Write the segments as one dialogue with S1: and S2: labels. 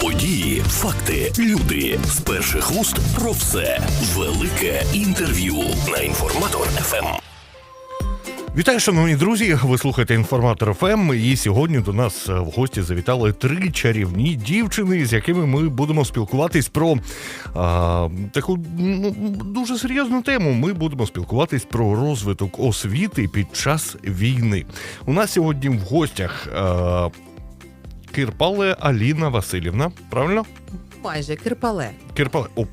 S1: Події, факти, люди з перших вуст про все. Велике інтерв'ю на інформатор. ФМ.
S2: Вітаю, шановні друзі. Ви слухаєте інформатор ФМ. І сьогодні до нас в гості завітали три чарівні дівчини, з якими ми будемо спілкуватись про а, таку ну, дуже серйозну тему. Ми будемо спілкуватись про розвиток освіти під час війни. У нас сьогодні в гостях а, Кирпале Аліна Васильівна. Правильно?
S3: Майже кирпале.
S2: Кирпале. О.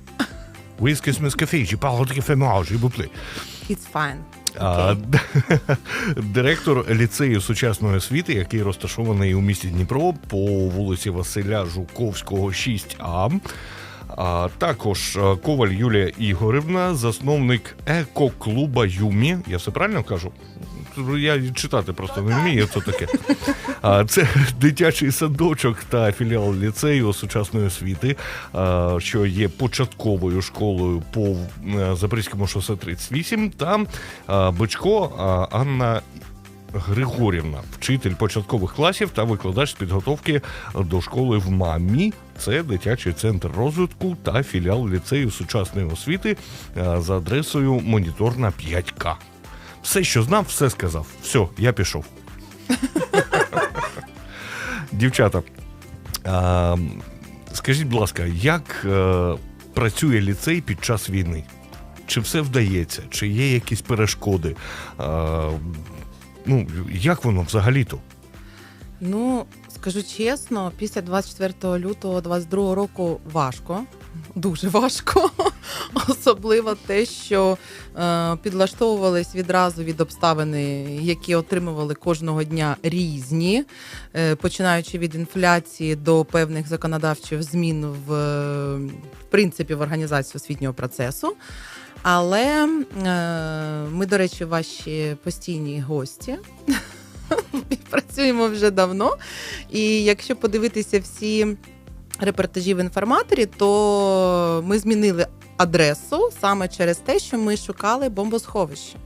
S2: Вискес мескафейджі, пало таке фемажі, буплі.
S3: It's fine.
S2: Д- Директор ліцею сучасної освіти, який розташований у місті Дніпро по вулиці Василя Жуковського, 6А. А також Коваль Юлія Ігорівна, засновник еко-клуба Юмі. Я все правильно кажу? Я читати просто не вмію, це таке. А, Це дитячий садочок та філіал ліцею сучасної освіти, що є початковою школою по е, Запорізькому шосе 38, та а, Бичко Анна Григорівна, вчитель початкових класів та викладач з підготовки до школи в МАМІ. Це дитячий центр розвитку та філіал ліцею сучасної освіти за адресою Моніторна 5К. Все, що знав, все сказав. Все, я пішов. Дівчата, а, скажіть, будь ласка, як е, працює ліцей під час війни? Чи все вдається? Чи є якісь перешкоди? А, ну, як воно взагалі-то?
S3: Ну, скажу чесно, після 24 лютого 22 року важко. Дуже важко, особливо те, що е, підлаштовувались відразу від обставини, які отримували кожного дня різні, е, починаючи від інфляції до певних законодавчих змін в, в принципі в організації освітнього процесу. Але е, ми, до речі, ваші постійні гості. Працюємо вже давно. І якщо подивитися всі репортажі в інформаторі, то ми змінили адресу саме через те, що ми шукали бомбосховище.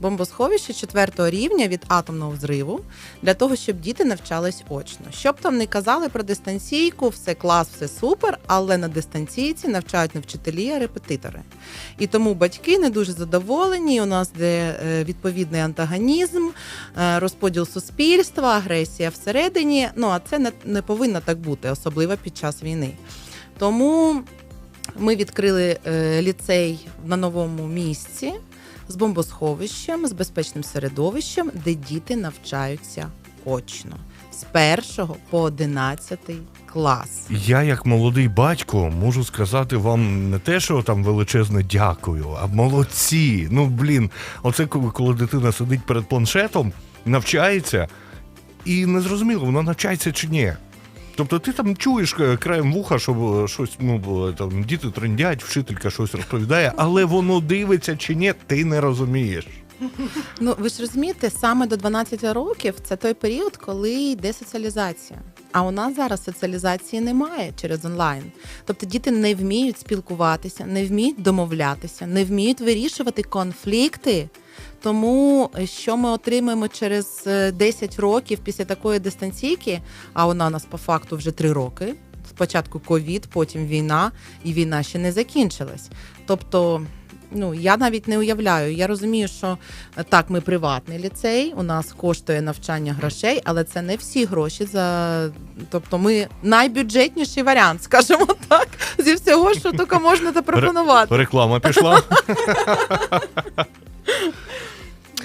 S3: Бомбосховище четвертого рівня від атомного взриву для того, щоб діти навчались очно. Щоб там не казали про дистанційку, все клас, все супер, але на дистанційці навчають не вчителі, а репетитори. І тому батьки не дуже задоволені. У нас де е, відповідний антагонізм, е, розподіл суспільства, агресія всередині. Ну а це не, не повинно так бути, особливо під час війни. Тому ми відкрили е, ліцей на новому місці з бомбосховищем, з безпечним середовищем, де діти навчаються очно з першого по одинадцятий клас.
S2: Я, як молодий батько, можу сказати вам не те, що там величезне дякую, а молодці. Ну блін, оце коли, коли дитина сидить перед планшетом, навчається, і не зрозуміло, вона навчається чи ні. Тобто ти там чуєш е, краєм вуха, що щось ну там діти трендять, вчителька щось розповідає, але воно дивиться чи ні, ти не розумієш.
S3: Ну ви ж розумієте, саме до 12 років це той період, коли йде соціалізація. А у нас зараз соціалізації немає через онлайн. Тобто діти не вміють спілкуватися, не вміють домовлятися, не вміють вирішувати конфлікти. Тому е, що ми отримаємо через е, 10 років після такої дистанційки, а вона у нас по факту вже 3 роки. Спочатку ковід, потім війна, і війна ще не закінчилась. Тобто, ну я навіть не уявляю. Я розумію, що е, так, ми приватний ліцей, у нас коштує навчання грошей, але це не всі гроші за. Тобто, ми найбюджетніший варіант, скажімо так, зі всього, що тільки можна запропонувати.
S2: Реклама пішла.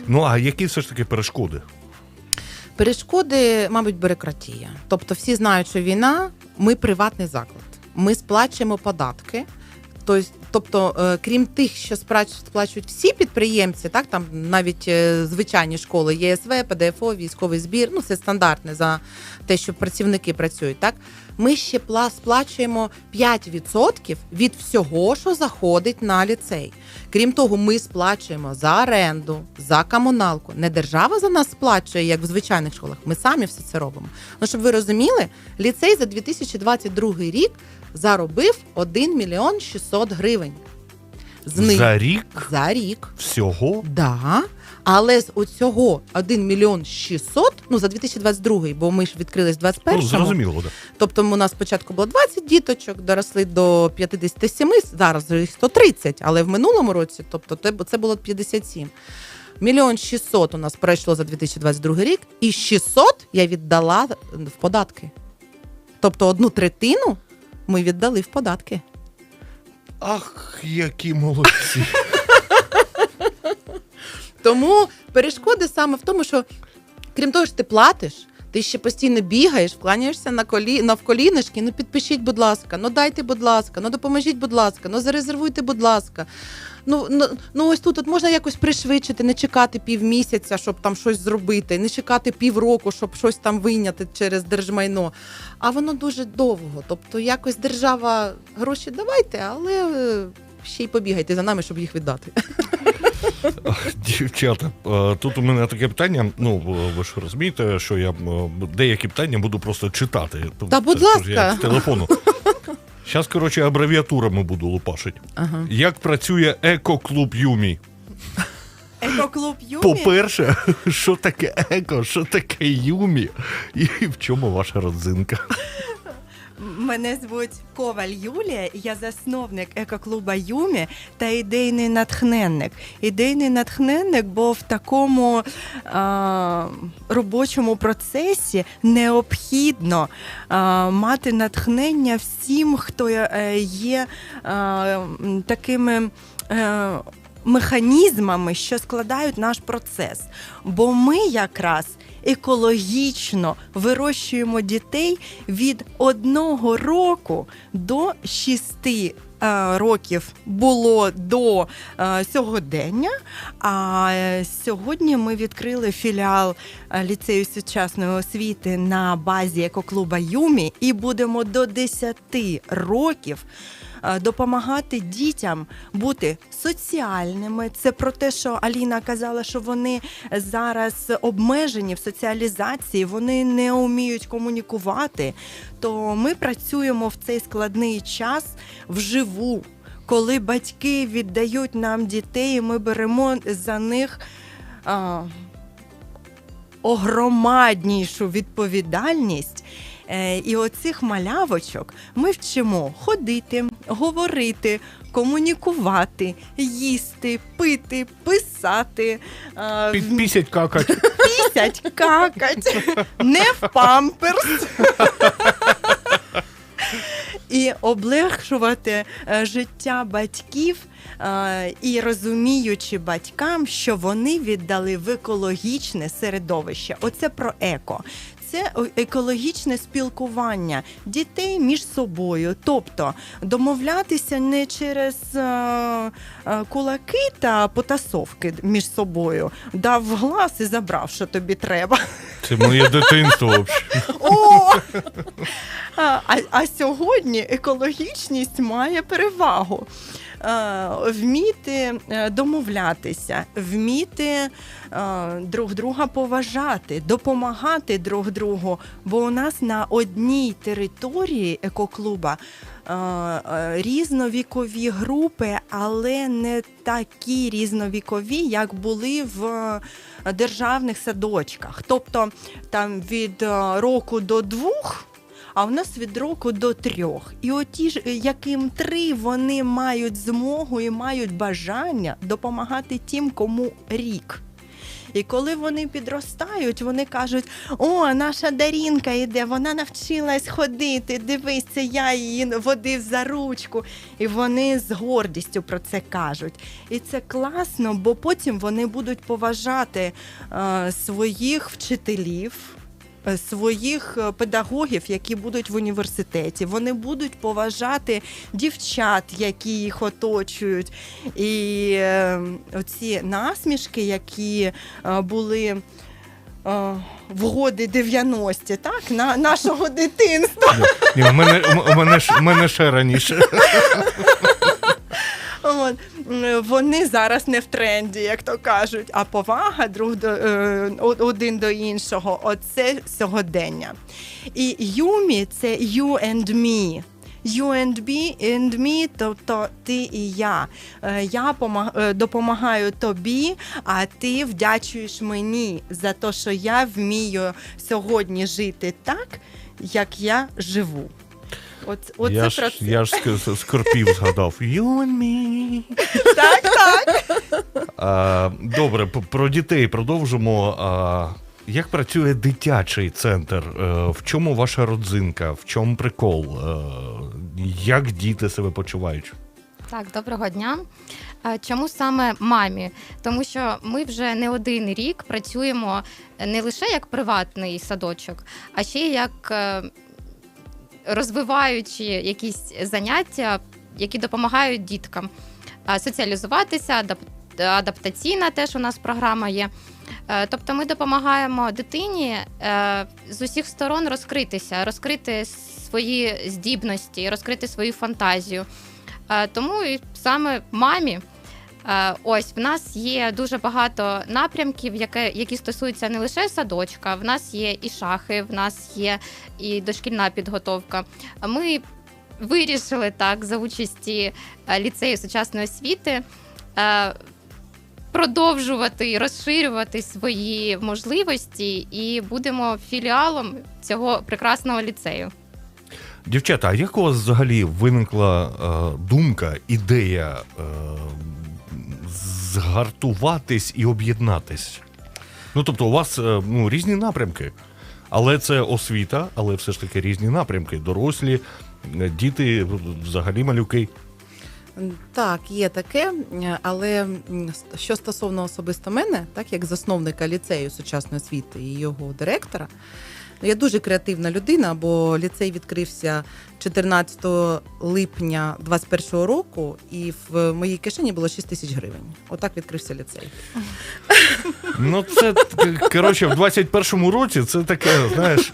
S2: ну а які все ж таки перешкоди?
S3: Перешкоди, мабуть, бюрократія. Тобто, всі знають, що війна, ми приватний заклад. Ми сплачуємо податки. Тобто, е, крім тих, що сплачують всі підприємці, так там навіть е, звичайні школи, ЄСВ, ПДФО, військовий збір, ну це стандартне за те, що працівники працюють. Так ми ще пла- сплачуємо 5% від всього, що заходить на ліцей. Крім того, ми сплачуємо за оренду, за комуналку. Не держава за нас сплачує, як в звичайних школах. Ми самі все це робимо. Ну, щоб ви розуміли, ліцей за 2022 рік заробив 1 мільйон 600 гривень. З них
S2: За рік
S3: за рік.
S2: всього
S3: Да. Але з оцього 1 мільйон 600, ну за 2022, бо ми ж відкрились в 21
S2: Ну, зрозуміло, да.
S3: Тобто у нас спочатку було 20 діточок, доросли до 57, зараз їх 130, але в минулому році, тобто це було 57. Мільйон 600 у нас пройшло за 2022 рік, і 600 я віддала в податки. Тобто одну третину ми віддали в податки.
S2: Ах, які молодці.
S3: Тому перешкоди саме в тому, що крім того, що ти платиш, ти ще постійно бігаєш, вкланяєшся на колі навколінишки. Ну підпишіть, будь ласка, ну дайте, будь ласка, ну допоможіть, будь ласка, ну зарезервуйте, будь ласка. Ну, ну, ну ось тут от можна якось пришвидшити, не чекати півмісяця, щоб там щось зробити, не чекати півроку, щоб щось там вийняти через держмайно. А воно дуже довго. Тобто, якось держава гроші давайте, але е, ще й побігайте за нами, щоб їх віддати.
S2: Дівчата, е, тут у мене таке питання. Ну, ви ж розумієте, що я е, деякі питання буду просто читати.
S3: Та, будь ласка.
S2: Я з телефону. Зараз, коротше, абревіатурами буду лупашити.
S3: Ага.
S2: Як працює еко-клуб Юмі?
S4: Екоклуб Юмі.
S2: По-перше, що таке еко, що таке Юмі, і в чому ваша родзинка?
S4: Мене звуть Коваль Юлія, я засновник екоклуба Юмі та ідейний натхненник. Ідейний натхненник, бо в такому а, робочому процесі необхідно а, мати натхнення всім, хто е, є а, такими. е, Механізмами, що складають наш процес. Бо ми якраз екологічно вирощуємо дітей від одного року до шести е, років було до е, сьогодення. А е, сьогодні ми відкрили філіал ліцею сучасної освіти на базі екоклуба Юмі і будемо до 10 років допомагати дітям бути соціальними. Це про те, що Аліна казала, що вони зараз обмежені в соціалізації, вони не вміють комунікувати. То ми працюємо в цей складний час вживу. Коли батьки віддають нам дітей, ми беремо за них а, огромаднішу відповідальність. Е, І оцих малявочок ми вчимо ходити, говорити, комунікувати, їсти, пити, писати, е, вмі-
S2: какать.
S4: пісять, какать, не в памперс. І облегшувати е, життя батьків е, і розуміючи батькам, що вони віддали в екологічне середовище. Оце про еко. Це екологічне спілкування дітей між собою, тобто домовлятися не через е, е, кулаки та потасовки між собою, дав в глаз і забрав, що тобі треба.
S2: Це моє дитинство.
S4: О! А, а сьогодні екологічність має перевагу. Е, Вміти е, домовлятися, вміти е, друг друга поважати, допомагати друг другу. Бо у нас на одній території екоклуба різновікові групи, але не такі різновікові, як були в державних садочках. Тобто там від року до двох. А в нас від року до трьох. І оті ж, е, яким три вони мають змогу і мають бажання допомагати тим, кому рік. І коли вони підростають, вони кажуть: о, наша Дарінка йде, вона навчилась ходити. Дивись, це я її водив за ручку. І вони з гордістю про це кажуть. І це класно, бо потім вони будуть поважати е, своїх вчителів. Е, Своїх е, педагогів, які будуть в університеті, вони будуть поважати дівчат, які їх оточують. І е, оці насмішки, які були е, в годи 90-ті, так, на нашого дитинства.
S2: Ні, у мене, у мене, ж- у мене ще раніше.
S4: От, вони зараз не в тренді, як то кажуть, а повага друг до е, один до іншого оце сьогодення. І Юмі це you and me. you and me, and me, тобто ти і я. Е, Я е, допомагаю тобі, а ти вдячуєш мені за те, що я вмію сьогодні жити так, як я живу. От, оце
S2: я, ж,
S4: це.
S2: я ж скорпів згадав. You and me.
S4: Так, так.
S2: А, добре, про дітей продовжимо. А, як працює дитячий центр? Е, В чому ваша родзинка? В чому прикол? Е, Як діти себе почувають?
S5: Так, доброго дня. Е, Чому саме мамі? Тому що ми вже не один рік працюємо не лише як приватний садочок, а ще й як розвиваючи якісь заняття, які допомагають діткам соціалізуватися, адап- адаптаційна теж у нас програма є. Е, Тобто ми допомагаємо дитині е, з усіх сторон розкритися, розкрити свої здібності, розкрити свою фантазію. Е, Тому і саме мамі. Е, Ось в нас є дуже багато напрямків, яке, які стосуються не лише садочка. В нас є і шахи, в нас є і дошкільна підготовка. Ми вирішили так за участі е, ліцею сучасної освіти е, продовжувати і розширювати свої можливості, і будемо філіалом цього прекрасного ліцею.
S2: Дівчата, а як у вас взагалі виникла е, думка, ідея е, згартуватись і об'єднатись? Ну, тобто, у вас е, ну, різні напрямки. Але це освіта, але все ж таки різні напрямки. Дорослі, е, діти, взагалі малюки.
S3: Так, є таке, але що стосовно особисто мене, так як засновника ліцею сучасної освіти і його директора, ну, я дуже креативна людина, бо ліцей відкрився 14 липня 2021 року, і в моїй кишені було 6 тисяч гривень. Отак відкрився ліцей.
S2: Ну, це коротше, в 21-му році це таке, знаєш.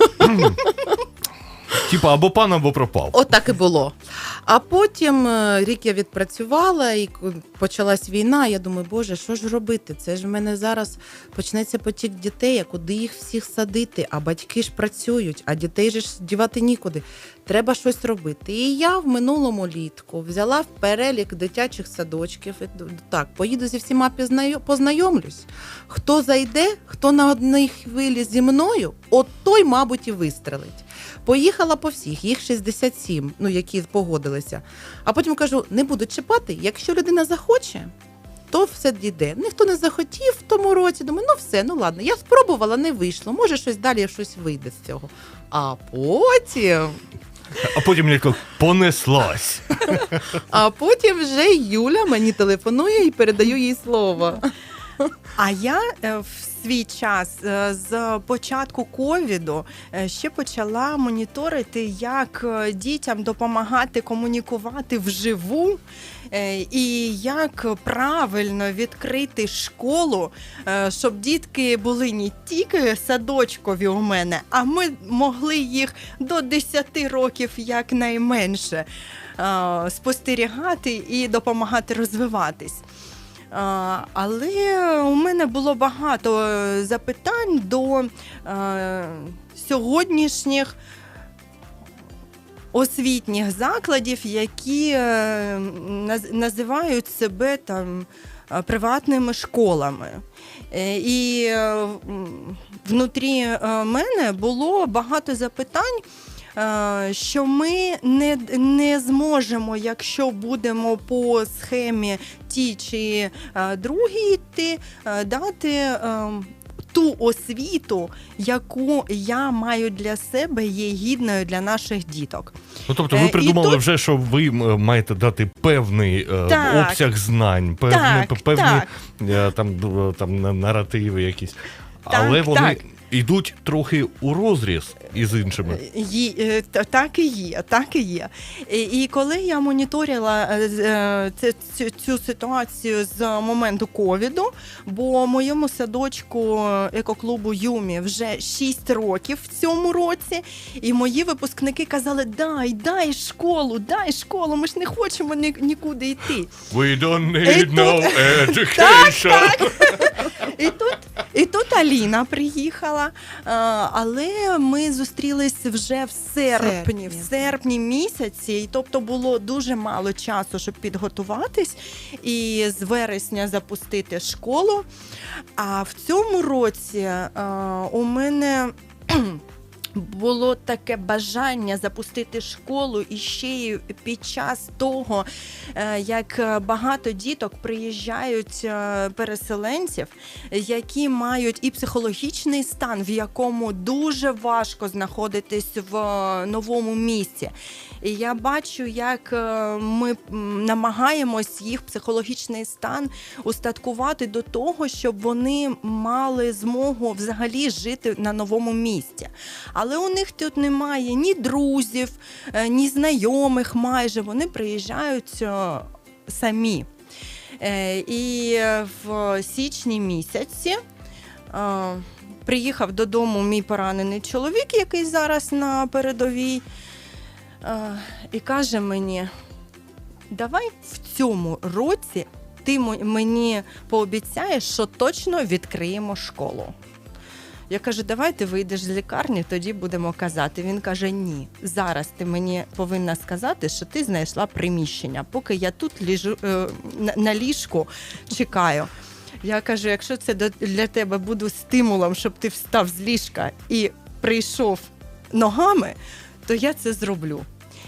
S2: Типа або пан, або пропав.
S3: Отак і було. А потім е, рік я відпрацювала, і почалась війна. Я думаю, боже, що ж робити? Це ж в мене зараз почнеться потік дітей, а куди їх всіх садити? А батьки ж працюють, а дітей ж дівати нікуди. Треба щось робити. І я в минулому літку взяла в перелік дитячих садочків. І так, поїду зі всіма познайомлюсь. Хто зайде, хто на одній хвилі зі мною, от той, мабуть, і вистрелить. Поїхала по всіх, їх 67, ну які погодилися. А потім кажу: не буду чіпати, якщо людина захоче. То все дійде. Ніхто не захотів в тому році. Думаю, ну все, ну ладно. Я спробувала, не вийшло. Може, щось далі щось вийде з цього. А потім,
S2: А потім як понеслась.
S3: а потім вже Юля мені телефонує і передаю їй слово.
S4: А я е, в свій час е, з початку ковіду е, ще почала моніторити, як дітям допомагати комунікувати вживу. І як правильно відкрити школу, щоб дітки були не тільки садочкові у мене, а ми могли їх до 10 років якнайменше спостерігати і допомагати розвиватись. Але у мене було багато е, запитань до е, сьогоднішніх освітніх закладів, які е, наз- називають себе там приватними школами. І внутрі мене було багато запитань. Е, Що ми не, не зможемо, якщо будемо по схемі ті чи е, другій йти, е, дати ту освіту, яку я маю для себе, є гідною для наших діток.
S2: Ну, тобто ви придумали
S4: тут-
S2: вже, що ви маєте дати певний
S4: Так.
S2: обсяг знань, певні,
S4: Так,
S2: певні
S4: так.
S2: там, там наративи якісь.
S4: Так,
S2: Але вони
S4: так.
S2: Йдуть трохи у розріз із іншими.
S4: Є, е, так і є, так і є. І, коли я моніторила е, е, цю, цю ситуацію з моменту ковіду, бо моєму садочку екоклубу Юмі вже 6 років в цьому році, і мої випускники казали: дай, дай школу, дай школу, ми ж не хочемо ні, нікуди йти.
S2: We don't need no education.
S4: І тут, Аліна приїхала, е, але ми зустрілись вже в серпні, в
S3: Серпні.
S4: місяці, і тобто було дуже мало часу, щоб підготуватись і з вересня запустити школу. А в цьому році е, у мене. Було таке бажання запустити школу і ще й під час того, е, як багато діток приїжджають е, переселенців, які мають і психологічний стан, в якому дуже важко знаходитись в е, новому місці. І я бачу, як е, ми намагаємось їх психологічний стан устаткувати до того, щоб вони мали змогу взагалі жити на новому місці. Але у них тут немає ні друзів, е, ні знайомих майже. Вони приїжджають е, самі. І в січні місяці приїхав додому мій поранений чоловік, який зараз на передовій, і каже мені: давай в цьому році ти мені пообіцяєш, що точно відкриємо школу. Я кажу, давай ти вийдеш з лікарні, тоді будемо казати. Він каже: ні, зараз ти мені повинна сказати, що ти знайшла приміщення, поки я тут ліжу е, на, ліжку чекаю. Я кажу, якщо це для тебе буде стимулом, щоб ти встав з ліжка і прийшов ногами, то я це зроблю.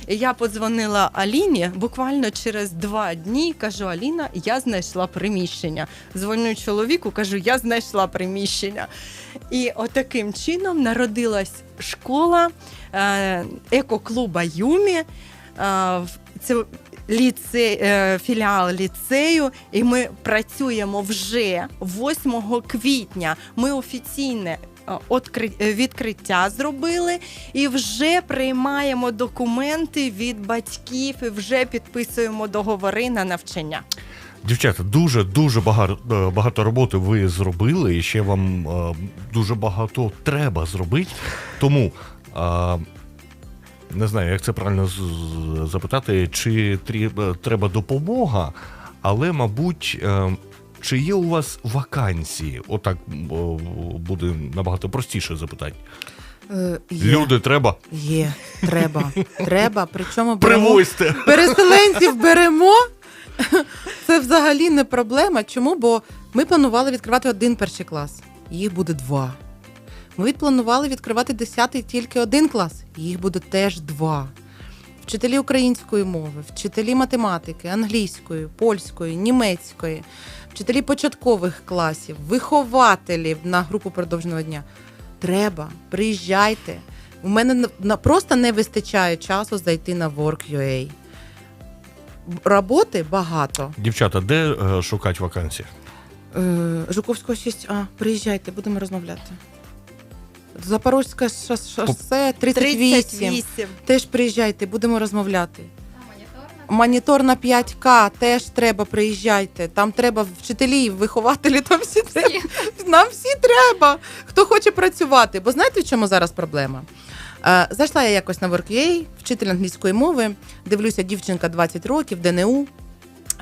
S4: Я подзвонила Аліні буквально через два дні. Кажу: Аліна, я знайшла приміщення. Дзвоню чоловіку, кажу, я знайшла приміщення. І отаким чином народилась школа е, екоклуба Юмі. Це ліце, е, філіал ліцею, і ми працюємо вже 8 квітня. Ми офіційне. Е, е, Відкриття зробили і вже приймаємо документи від батьків і вже підписуємо договори на навчання.
S2: Дівчата, дуже дуже багато, е, багато роботи ви зробили, і ще вам е, дуже багато треба зробити. Тому е, не знаю, як це правильно запитати, чи трі- треба допомога, але, мабуть, е, чи є у вас вакансії? Отак буде набагато простіше запитати.
S3: Е, є,
S2: Люди треба.
S3: є, треба, треба. Причому беремо переселенців беремо. Це взагалі не проблема. Чому? Бо ми планували відкривати один перший клас, їх буде два. Ми планували відкривати десятий тільки один клас, їх буде теж два. Вчителі української мови, вчителі математики, англійської, польської, німецької, вчителі початкових класів, вихователів на групу продовженого дня. Треба, приїжджайте. У мене просто не вистачає часу зайти на Work.ua. Роботи багато.
S2: Дівчата, де е, шукати вакансії?
S3: Е, Жуковського 6А, приїжджайте, будемо розмовляти. Запорозьке шос- шосе 38. Теж приїжджайте, будемо розмовляти. Монітор на 5К теж треба, приїжджайте. Там треба вчителі, вихователі, там всі треба. Нам всі треба. Хто хоче працювати. Бо знаєте, в чому зараз проблема? Е, зайшла я якось на WorkUA, вчитель англійської мови, дивлюся, дівчинка 20 років, ДНУ.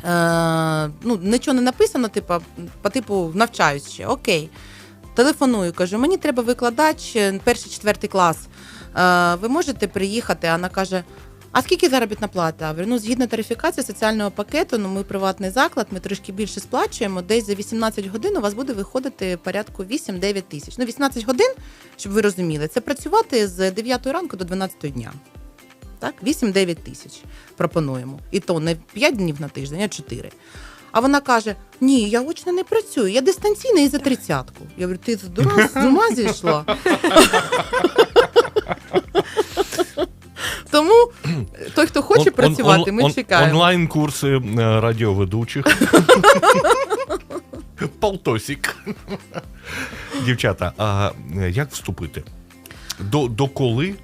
S3: Е, ну, нічого не написано, типу, по типу навчаюсь ще. Окей. Телефоную, кажу, мені треба викладач, е, перший, четвертий клас. Е, ви можете приїхати? Вона каже: а скільки заробітна плата? Ну, згідно тарифікації соціального пакету, ну ми приватний заклад, ми трошки більше сплачуємо. Десь за 18 годин у вас буде виходити порядку 8-9 тисяч. Ну, 18 годин, щоб ви розуміли, це працювати з 9 ранку до 12 дня. Так, 8-9 тисяч пропонуємо. І то не 5 днів на тиждень, а 4. А вона каже: Ні, я очно не працюю, я дистанційна і за тридцятку. Я говорю, ти з ума зійшла. Тому той, хто хоче
S2: Он- он-
S3: працювати,
S2: он-
S3: ми
S2: он-
S3: чекаємо.
S2: Онлайн-курси е, радіоведучих. Полтосік. Дівчата, а е, як вступити? До, до коли?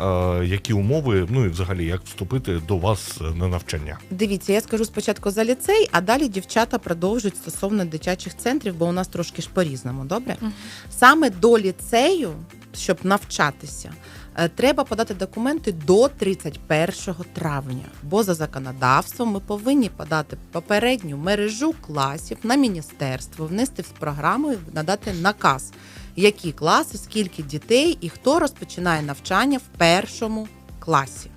S2: е, Які умови, ну і взагалі як вступити до вас на навчання?
S3: Дивіться, я скажу спочатку за ліцей, а далі дівчата продовжують стосовно дитячих центрів, бо у нас трошки ж по-різному, добре?
S5: Мгм.
S3: Саме до ліцею, щоб навчатися, Е, Треба подати документи до 31 травня, бо за законодавством ми повинні подати попередню мережу класів на міністерство, внести в програму і надати наказ, які класи, скільки дітей і хто розпочинає навчання в першому класі.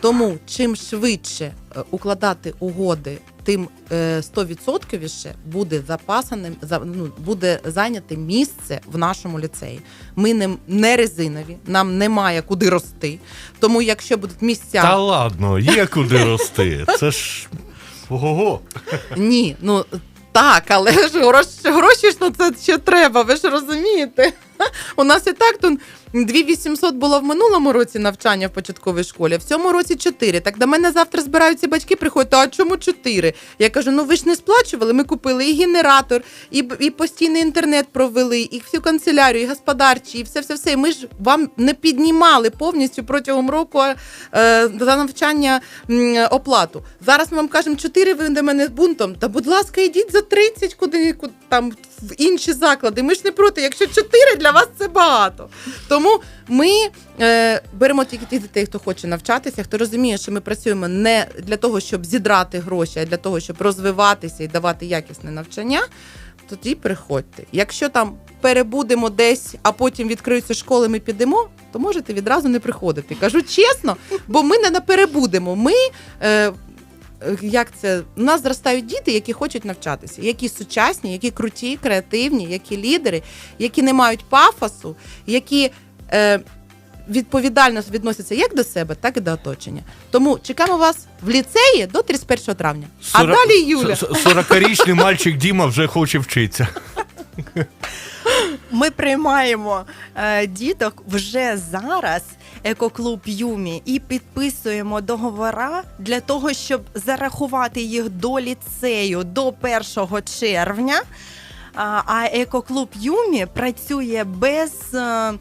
S3: Тому чим швидше е, укладати угоди, тим е, 100% буде запасаним за- ну, буде зайняте місце в нашому ліцеї. Ми не, не резинові, нам немає куди рости. Тому якщо будуть місця,
S2: Та ладно, є куди рости. Це ж. Ого.
S3: ні, ну так, але ж гроші, гроші ж на це ще треба, ви ж розумієте. У нас і так тут 2800 було в минулому році навчання в початковій школі, в цьому році 4. Так до мене завтра збираються батьки, приходять, а чому 4? Я кажу, ну ви ж не сплачували, ми купили і генератор, і, і постійний інтернет провели, і всю канцелярію, і господарчі, і все-все-все. І Ми ж вам не піднімали повністю протягом року е, за навчання м, оплату. Зараз ми вам кажемо 4, ви до мене з бунтом. Та будь ласка, йдіть за 30 куди, куди там в інші заклади. Ми ж не проти. Якщо 4 для вас це багато. Тому ми е, беремо тільки тих дітей, хто хоче навчатися, хто розуміє, що ми працюємо не для того, щоб зідрати гроші, а для того, щоб розвиватися і давати якісне навчання. Тоді приходьте. Якщо там перебудемо десь, а потім відкриються школи, ми підемо, то можете відразу не приходити. Кажу чесно, бо ми не наперебудемо. Ми е, як це у нас зростають діти, які хочуть навчатися, які сучасні, які круті, креативні, які лідери, які не мають пафосу, які е, відповідально відносяться як до себе, так і до оточення. Тому чекаємо вас в ліцеї до 31 травня. А
S2: Сора-
S3: далі Юля.
S2: с- с- 40-річний мальчик Діма вже хоче вчитися.
S4: Ми приймаємо е, діток вже зараз. Екоклуб Юмі і підписуємо договора для того, щоб зарахувати їх до ліцею до 1 червня. А, а екоклуб Юмі працює без е,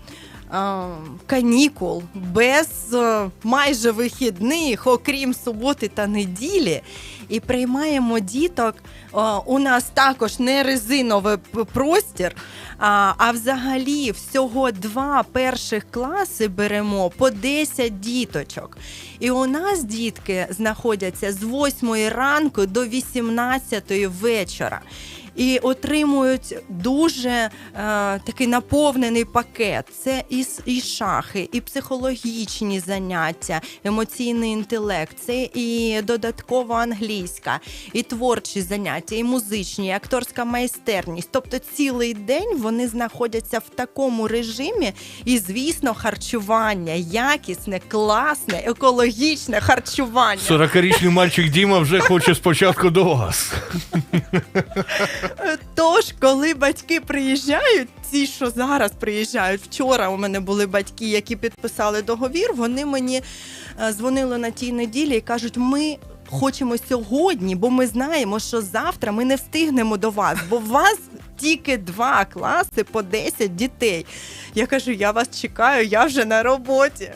S4: канікул, без е, майже вихідних, окрім суботи та неділі. І приймаємо діток. Е, у нас також не резиновий простір, а, а взагалі всього два перших класи беремо по 10 діточок. І у нас дітки знаходяться з 8 ранку до 18 вечора. І отримують дуже е, такий наповнений пакет. Це і, і шахи, і психологічні заняття, емоційний інтелект, це і додаткова англійська, і творчі заняття, і музичні, і акторська майстерність. Тобто цілий день вони знаходяться в такому режимі, і звісно, харчування, якісне, класне, екологічне харчування.
S2: 40-річний мальчик Діма вже хоче спочатку до вас.
S4: Тож, коли батьки приїжджають, ті, що зараз приїжджають, вчора у мене були батьки, які підписали договір, вони мені е, дзвонили на тій неділі і кажуть, ми. Хочемо сьогодні, бо ми знаємо, що завтра ми не встигнемо до вас, бо у вас тільки два класи по 10 дітей. Я кажу, я вас чекаю, я вже на роботі.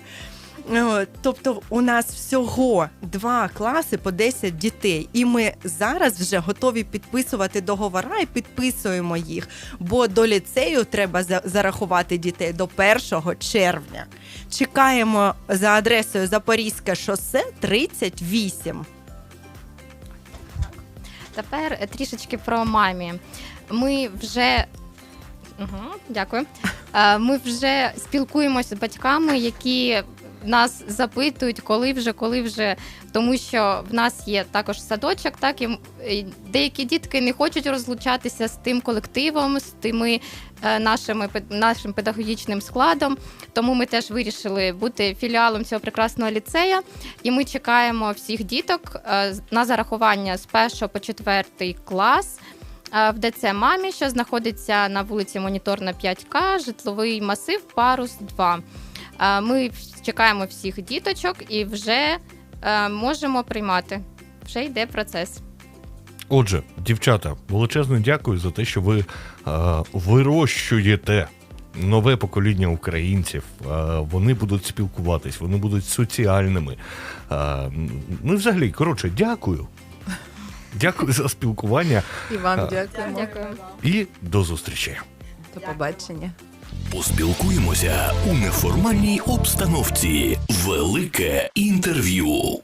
S4: Е, Тобто у нас всього два класи по 10 дітей, і ми зараз вже готові підписувати договора і підписуємо їх. Бо до ліцею треба за- зарахувати дітей до 1 червня. Чекаємо за адресою Запорізьке шосе 38.
S5: Тепер е, трішечки про мамі. Ми вже. Угу, дякую. Е, Ми вже спілкуємося з батьками, які нас запитують, коли вже, коли вже, тому що в нас є також садочок, так і деякі дітки не хочуть розлучатися з тим колективом, з тими е, нашими нашим педагогічним складом. Тому ми теж вирішили бути філіалом цього прекрасного ліцея. І ми чекаємо всіх діток е, на зарахування з 1 по 4 клас е, в ДЦ Мамі, що знаходиться на вулиці Моніторна 5К, житловий масив Парус 2. Е, Ми чекаємо всіх діточок і вже е, можемо приймати. Вже йде процес.
S2: Отже, дівчата, величезне дякую за те, що ви е, вирощуєте нове покоління українців. Е, вони будуть спілкуватись, вони будуть соціальними. Е, ну взагалі, коротше, дякую. Дякую за спілкування
S3: І вам
S2: А.
S3: дякуємо.
S5: Дякую.
S2: і до зустрічі.
S3: До побачення.
S2: Поспілкуємося у неформальній обстановці. Велике інтерв'ю.